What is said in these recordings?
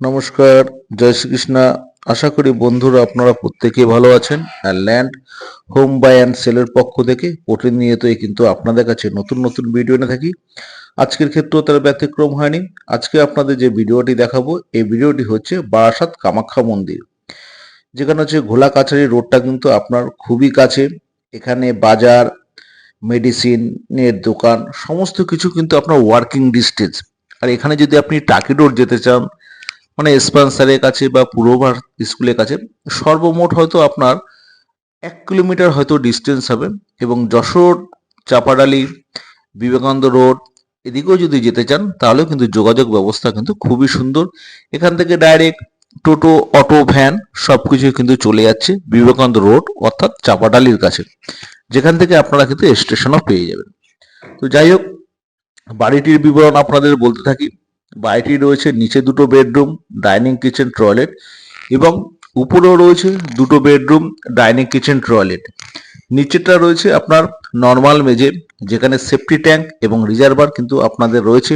নমস্কার, জয় শ্রীকৃষ্ণা। আশা করি বন্ধুরা আপনারা প্রত্যেকেই ভালো আছেন। আর ল্যান্ড হোম বাই অ্যান্ড সেলের পক্ষ থেকে প্রতিনিয়তই কিন্তু আপনাদের কাছে নতুন নতুন ভিডিও এনে থাকি। আজকের ক্ষেত্রেও তার ব্যতিক্রম হয়নি। আজকে আপনাদের যে ভিডিওটি দেখাবো, এই ভিডিওটি হচ্ছে বারাসাত কামাখ্যা মন্দির। যেখানে হচ্ছে ঘোলা কাছারি রোডটা কিন্তু আপনার খুবই কাছে। এখানে বাজার মেডিসিনের দোকান, সমস্ত কিছু কিন্তু আপনার ওয়ার্কিং ডিস্টেন্স আর এখানে যদি আপনি টাকি রোড যেতে চান মানে স্পন্সারের কাছে বা পূর্বভার স্কুলের কাছে সর্বমোট হয়তো আপনার এক কিলোমিটার হয়তো ডিস্টেন্স হবে এবং যশোর, চাপাডালি, বিবেকানন্দ রোড এদিকেও যদি যেতে চান, তাহলেও কিন্তু যোগাযোগ ব্যবস্থা কিন্তু খুবই সুন্দর। এখান থেকে ডাইরেক্ট টোটো, অটো ভ্যান সব কিছু কিন্তু চলে যাচ্ছে বিবেকানন্দ রোড অর্থাৎ চাপাডালির কাছে, যেখান থেকে আপনারা কিন্তু স্টেশনও পেয়ে যাবেন। তো যাই হোক, বাড়িটির বিবরণ আপনাদের বলতে থাকি। বাড়িটি রয়েছে নিচে দুটো বেডরুম, ডাইনিং কিচেন, টয়লেট এবং উপরেও রয়েছে দুটো বেডরুম, ডাইনিং কিচেন, টয়লেট। নিচেটা রয়েছে আপনার নর্মাল মেজে যেখানে সেফটি ট্যাঙ্ক এবং রিজার্ভার কিন্তু আপনাদের রয়েছে।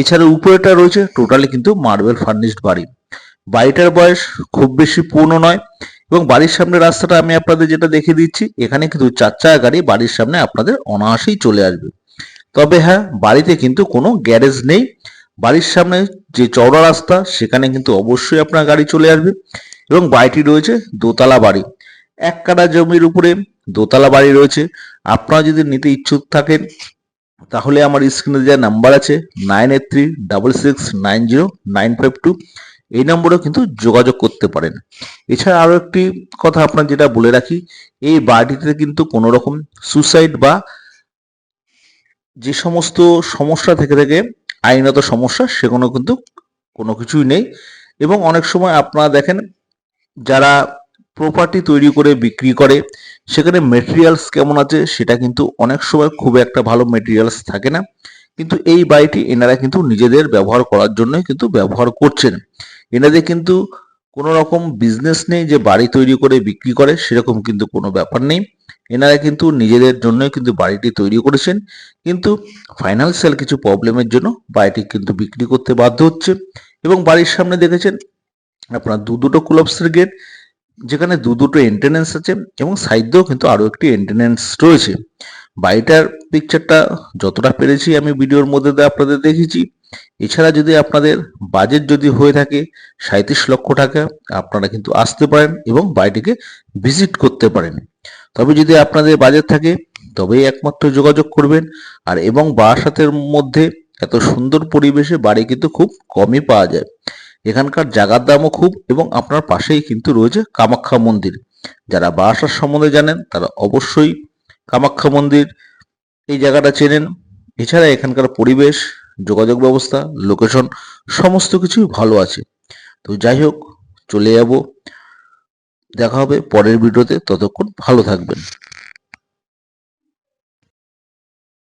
এছাড়া উপরেটা রয়েছে টোটালি কিন্তু মার্বেল ফার্নিশড বাড়ি। বাড়িটার বয়স খুব বেশি পুরনো নয় এবং বাড়ির সামনে রাস্তাটা আমি আপনাদের যেটা দেখিয়ে দিচ্ছি, এখানে কিন্তু চার চাকা গাড়ি বাড়ির সামনে আপনাদের অনায়াসেই চলে আসবে। তবে হ্যাঁ বাড়িতে কিন্তু কোনো গ্যারেজ নেই। বাড়ির সামনে যে চওড়া রাস্তা, সেখানে কিন্তু অবশ্যই আপনার গাড়ি চলে আসবে এবং বাড়িটি রয়েছে দোতলা বাড়ি। এক কাটা জমির উপরে দোতলা বাড়ি রয়েছে। আপনারা যদি নিতে ইচ্ছুক থাকেন, তাহলে আমার স্ক্রিনে যে নাম্বার আছে nine eight three, double six, nine zero, nine five two. এই নম্বরেও কিন্তু যোগাযোগ করতে পারেন। এছাড়া আরও একটি কথা আপনার যেটা বলে রাখি, এই বাড়িটিতে কিন্তু কোনো রকম সুসাইড বা যে সমস্ত সমস্যা থেকে থেকে আইনত সমস্যা, সেগুলো কিন্তু কোনো কিছুই নেই। এবং অনেক সময় আপনারা দেখেন, যারা প্রপার্টি তৈরি করে বিক্রি করে, সেখানে মেটেরিয়ালস কেমন আছে, সেটা কিন্তু অনেক সময় খুব একটা ভালো মেটেরিয়ালস থাকে না। কিন্তু এই বাড়িটি এনারা কিন্তু নিজেদের ব্যবহার করার জন্যই কিন্তু ব্যবহার করছেন। এনাদের কিন্তু কোনো রকম বিজনেস নেই যে বাড়ি তৈরি করে বিক্রি করে, সেরকম কিন্তু কোনো ব্যাপার নেই। এনারা কিন্তু নিজেদের জন্যই কিন্তু বাড়িটি তৈরি করেছেন। কিন্তু ফাইন্যান্সিয়াল কিছু প্রবলেমের জন্য বাড়িটি কিন্তু বিক্রি করতে বাধ্য হচ্ছে এবং বাড়ির সামনে দেখেছেন আপনার দু দুটো ক্লোবসের গেট যেখানে দু দুটো এন্টেনেন্স আছে এবং সাইডেও কিন্তু আরও একটি এন্টেনেন্স রয়েছে। বাড়িটার পিকচারটা যতটা পেরেছি আমি ভিডিওর মধ্যে আপনাদের দেখেছি। এছাড়া যদি আপনাদের বাজেট যদি হয়ে থাকে সাঁত্রিশ লক্ষ টাকা, আপনারা কিন্তু আসতে পারেন এবং বাড়িটিকে ভিজিট করতে পারেন। তবে যদি আপনাদের বাজেট থাকে, তবেই একমাত্র যোগাযোগ করবেন। আর এবং বারাসাতের মধ্যে এত সুন্দর পরিবেশে বাড়ি কিন্তু খুব কমই পাওয়া যায়। এখানকার জায়গার দামও খুব এবং আপনার পাশেই কিন্তু রয়েছে কামাখ্যা মন্দির। যারা বারাসাত সম্বন্ধে জানেন, তারা অবশ্যই কামাখ্যা মন্দির এই জায়গাটা চেনেন। এছাড়া এখানকার পরিবেশ, যোগাযোগ ব্যবস্থা, লোকেশন, সমস্ত কিছুই ভালো আছে। তো যাই হোক, চলে যাব। দেখা হবে পরের ভিডিওতে ততক্ষণ ভালো থাকবেন।